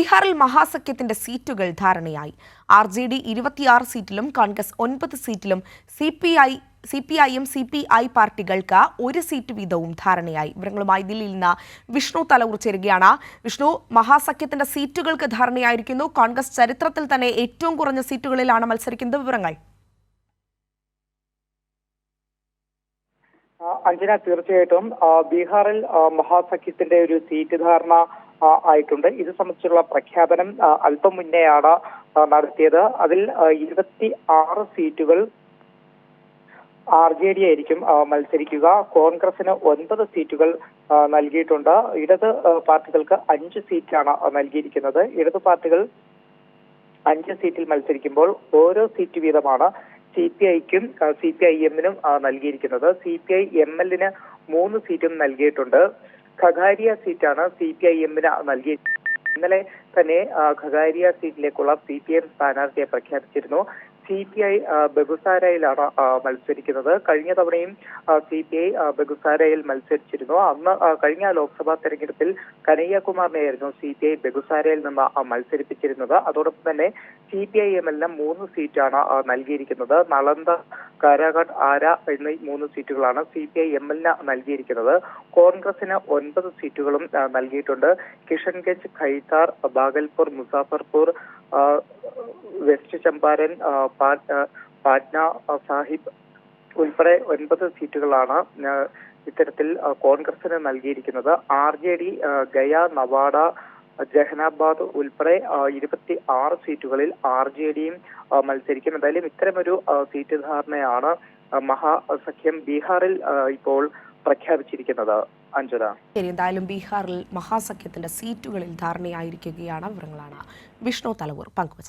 ബീഹാറിൽ മഹാസഖ്യത്തിന്റെ സീറ്റുകൾ ധാരണയായി. ആർ ജെ ഡി ഇരുപത്തിയാറ് സീറ്റിലും കോൺഗ്രസ് ഒൻപത് സീറ്റിലും C P I C P I M C P I പാർട്ടികൾക്ക് ഒരു സീറ്റ് വീതവും ധാരണയായി. വിവരങ്ങളുമായി ദില്ലിയിൽ നിന്ന് വിഷ്ണു തലവൂർ ചേരുകയാണ്. വിഷ്ണു മഹാസഖ്യത്തിന്റെ സീറ്റുകൾക്ക് ധാരണയായിരിക്കുന്നു. കോൺഗ്രസ് ചരിത്രത്തിൽ തന്നെ ഏറ്റവും കുറഞ്ഞ സീറ്റുകളിലാണ് മത്സരിക്കുന്നത്. വിവരങ്ങൾ. അഞ്ജന തീർച്ചയായിട്ടും ബീഹാറിൽ മഹാസഖ്യത്തിന്റെ ഒരു സീറ്റ് ധാരണ ആയിട്ടുണ്ട്. ഇത് സംബന്ധിച്ചുള്ള പ്രഖ്യാപനം അല്പം മുന്നെയാണ് നടത്തിയത്. അതിൽ ഇരുപത്തി ആറ് സീറ്റുകൾ ആർ ജെ ഡി ആയിരിക്കും മത്സരിക്കുക. കോൺഗ്രസിന് ഒൻപത് സീറ്റുകൾ നൽകിയിട്ടുണ്ട്. ഇടത് പാർട്ടികൾക്ക് അഞ്ച് സീറ്റാണ് നൽകിയിരിക്കുന്നത്. ഇടത് പാർട്ടികൾ അഞ്ച് സീറ്റിൽ മത്സരിക്കുമ്പോൾ ഓരോ സീറ്റ് വീതമാണ് സി പി ഐക്കും സി പി ഐ എമ്മിനും നൽകിയിരിക്കുന്നത്. സി പി ഐ എം എല്ലിന് മൂന്ന് സീറ്റും നൽകിയിട്ടുണ്ട്. ഖഗാരിയ സീറ്റാണ് സി പി ഐ എമ്മിന് നൽകിയത് ഇന്നലെ തന്നെ ഖഗാരിയ സീറ്റിലേക്കുള്ള സി പി എം സ്ഥാനാർത്ഥിയെ പ്രഖ്യാപിച്ചിരുന്നു. സി പി ഐ ബഗുസാരയിലാണ് മത്സരിക്കുന്നത്. കഴിഞ്ഞ തവണയും സി പി ഐ ബഗുസാരയിൽ മത്സരിച്ചിരുന്നു. അന്ന് കഴിഞ്ഞ ലോക്സഭാ തെരഞ്ഞെടുപ്പിൽ കനയ്യകുമാറിനെയായിരുന്നു സി പി ഐ ബഗുസാരയിൽ നിന്ന് മത്സരിപ്പിച്ചിരുന്നത്. അതോടൊപ്പം തന്നെ സി പി ഐ എമ്മിലിന് മൂന്ന് സീറ്റാണ് നൽകിയിരിക്കുന്നത്. നളന്ദ കാരാഘട്ട് ആര എന്നീ മൂന്ന് സീറ്റുകളാണ് സി പി ഐ എമ്മിലിന് നൽകിയിരിക്കുന്നത്. കോൺഗ്രസിന് ഒൻപത് സീറ്റുകളും നൽകിയിട്ടുണ്ട്. കിഷൻഗഞ്ച് ഖൈത്താർ ബാഗൽപൂർ മുസാഫർപൂർ ചമ്പാരൻ പാറ്റ്ന സാഹിബ് ഉൾപ്പെടെ ഒൻപത് സീറ്റുകളാണ് ഇത്തരത്തിൽ കോൺഗ്രസിന് നൽകിയിരിക്കുന്നത്. R J D Gaya Nawada Jehanabad ഉൾപ്പെടെ ഇരുപത്തി ആറ് സീറ്റുകളിൽ ആർ ജെ ഡിയും മത്സരിക്കും എന്തായാലും ഇത്തരമൊരു സീറ്റ് ധാരണയാണ് മഹാസഖ്യം ബീഹാറിൽ ഇപ്പോൾ പ്രഖ്യാപിച്ചിരിക്കുന്നത്. അഞ്ജന. ശരി എന്തായാലും ബീഹാറിൽ മഹാസഖ്യത്തിന്റെ സീറ്റുകളിൽ ധാരണയായിരിക്കുകയാണ് വിവരങ്ങളാണ് വിഷ്ണു തലവൂർ പങ്കുവച്ചത്.